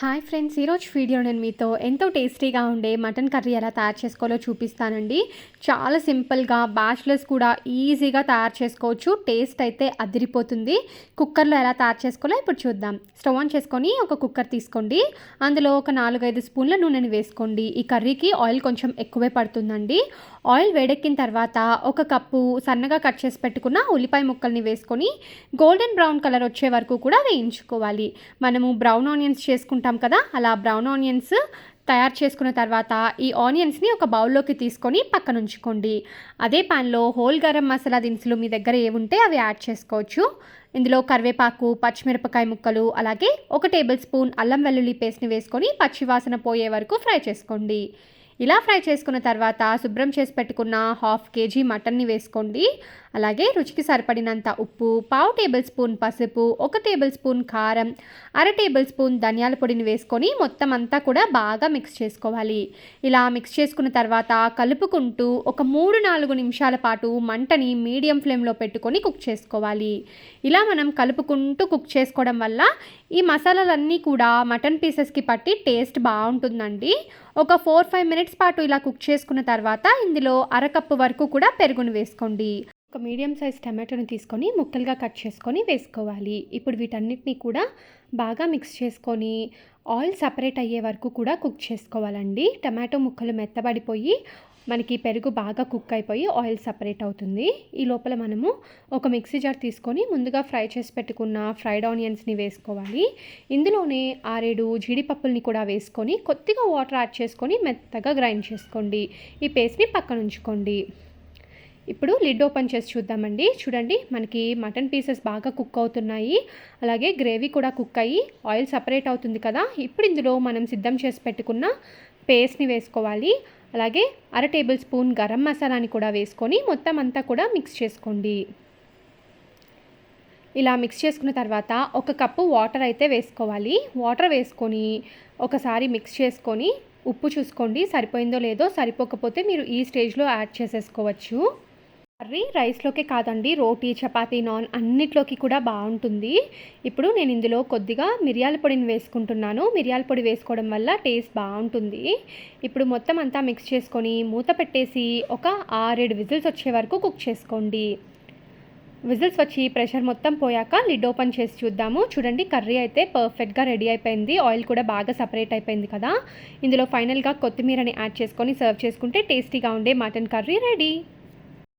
Hi friends ఈరోజు video నేను మీతో ఎంతో టేస్టీగా ఉండే మటన్ కర్రీ ఎలా తయారు చేసుకోవాలో చూపిస్తానండి. చాలా సింపుల్గా బ్యాచిలర్స్ కూడా ఈజీగా తయారు చేసుకోవచ్చు. టేస్ట్ అయితే అదిరిపోతుంది. కుక్కర్లో ఎలా తయారు చేసుకోవాలో ఇప్పుడు చూద్దాం. స్టవ్ ఆన్ చేసుకొని ఒక కుక్కర్ తీసుకోండి. అందులో ఒక నాలుగైదు స్పూన్ల నూనెని వేసుకోండి. ఈ కర్రీకి ఆయిల్ కొంచెం ఎక్కువే పడుతుందండి. ఆయిల్ వేడెక్కిన తర్వాత ఒక కప్పు సన్నగా కట్ చేసి పెట్టుకున్న ఉల్లిపాయ ముక్కల్ని వేసుకొని గోల్డెన్ బ్రౌన్ కలర్ వచ్చే వరకు కూడా వేయించుకోవాలి. మనము బ్రౌన్ ఆనియన్స్ చేసుకుంటాం కదా? అలా బ్రౌన్ ఆనియన్స్ తయారు చేసుకున్న తర్వాత ఈ ఆనియన్స్ని ఒక బౌల్లోకి తీసుకొని పక్కన ఉంచుకోండి అదే ప్యాన్లో హోల్ గరం మసాలా దినుసులు మీ దగ్గర ఏముంటే అవి యాడ్ చేసుకోవచ్చు. ఇందులో కరివేపాకు పచ్చిమిరపకాయ ముక్కలు అలాగే ఒక టేబుల్ స్పూన్ అల్లం వెల్లుల్లి పేస్ట్ని వేసుకొని పచ్చివాసన పోయే వరకు ఫ్రై చేసుకోండి. ఇలా ఫ్రై చేసుకున్న తర్వాత శుభ్రం చేసి పెట్టుకున్న హాఫ్ కేజీ మటన్ని వేసుకోండి. అలాగే రుచికి సరిపడినంత ఉప్పు పావు టేబుల్ స్పూన్ పసుపు ఒక టేబుల్ స్పూన్ కారం అర టేబుల్ స్పూన్ ధనియాల పొడిని వేసుకొని మొత్తం అంతా కూడా బాగా మిక్స్ చేసుకోవాలి. ఇలా మిక్స్ చేసుకున్న తర్వాత కలుపుకుంటూ ఒక మూడు నాలుగు నిమిషాల పాటు మంటని మీడియం ఫ్లేమ్లో పెట్టుకొని కుక్ చేసుకోవాలి. ఇలా మనం కలుపుకుంటూ కుక్ చేసుకోవడం వల్ల ఈ మసాలాలన్నీ కూడా మటన్ పీసెస్కి పట్టి టేస్ట్ బాగుంటుందండి. ఒక ఫోర్ ఫైవ్ మినిట్స్ పాటు ఇలా కుక్ చేసుకున్న తర్వాత ఇందులో అరకప్పు వరకు కూడా పెరుగును వేసుకోండి. ఒక మీడియం సైజ్ టమాటోని తీసుకొని ముక్కలుగా కట్ చేసుకొని వేసుకోవాలి. ఇప్పుడు వీటన్నిటిని కూడా బాగా మిక్స్ చేసుకొని ఆయిల్ సపరేట్ అయ్యే వరకు కూడా కుక్ చేసుకోవాలండి. టమాటో ముక్కలు మెత్తబడిపోయి మనకి పెరుగు బాగా కుక్ అయిపోయి ఆయిల్ సపరేట్ అవుతుంది. ఈ లోపల మనము ఒక మిక్సీ జార్ తీసుకొని ముందుగా ఫ్రై చేసి పెట్టుకున్న ఫ్రైడ్ ఆనియన్స్ని వేసుకోవాలి. ఇందులోనే ఆరేడు జీడిపప్పుల్ని కూడా వేసుకొని కొద్దిగా వాటర్ యాడ్ చేసుకొని మెత్తగా గ్రైండ్ చేసుకోండి. ఈ పేస్ట్ని పక్కన ఉంచుకోండి. ఇప్పుడు లిడ్ ఓపెన్ చేసి చూద్దామండి. చూడండి మనకి మటన్ పీసెస్ బాగా కుక్ అవుతున్నాయి. అలాగే గ్రేవీ కూడా కుక్ అయ్యి ఆయిల్ సపరేట్ అవుతుంది కదా. ఇప్పుడు ఇందులో మనం సిద్ధం చేసి పెట్టుకున్న పేస్ట్ని వేసుకోవాలి. అలాగే అర టేబుల్ స్పూన్ గరం మసాలాని కూడా వేసుకొని మొత్తం అంతా కూడా మిక్స్ చేసుకోండి. ఇలా మిక్స్ చేసుకున్న తర్వాత ఒక కప్పు వాటర్ అయితే వేసుకోవాలి. వాటర్ వేసుకొని ఒకసారి మిక్స్ చేసుకొని ఉప్పు చూసుకోండి. సరిపోయిందో లేదో సరిపోకపోతే మీరు ఈ స్టేజ్లో యాడ్ చేసేసుకోవచ్చు. కర్రీ రైస్లోకే కాదండి రోటీ చపాతీ నాన్ అన్నిట్లోకి కూడా బాగుంటుంది. ఇప్పుడు నేను ఇందులో కొద్దిగా మిరియాల పొడిని వేసుకుంటున్నాను. మిరియాల పొడి వేసుకోవడం వల్ల టేస్ట్ బాగుంటుంది. ఇప్పుడు మొత్తం అంతా మిక్స్ చేసుకొని మూత పెట్టేసి ఒక ఆరేడు విజిల్స్ వచ్చే వరకు కుక్ చేసుకోండి. విజిల్స్ వచ్చి ప్రెషర్ మొత్తం పోయాక లిడ్ ఓపెన్ చేసి చూద్దాము. చూడండి కర్రీ అయితే పర్ఫెక్ట్గా రెడీ అయిపోయింది. ఆయిల్ కూడా బాగా సపరేట్ అయిపోయింది కదా. ఇందులో ఫైనల్గా కొత్తిమీరని యాడ్ చేసుకొని సర్వ్ చేసుకుంటే టేస్టీగా ఉండే మటన్ కర్రీ రెడీ.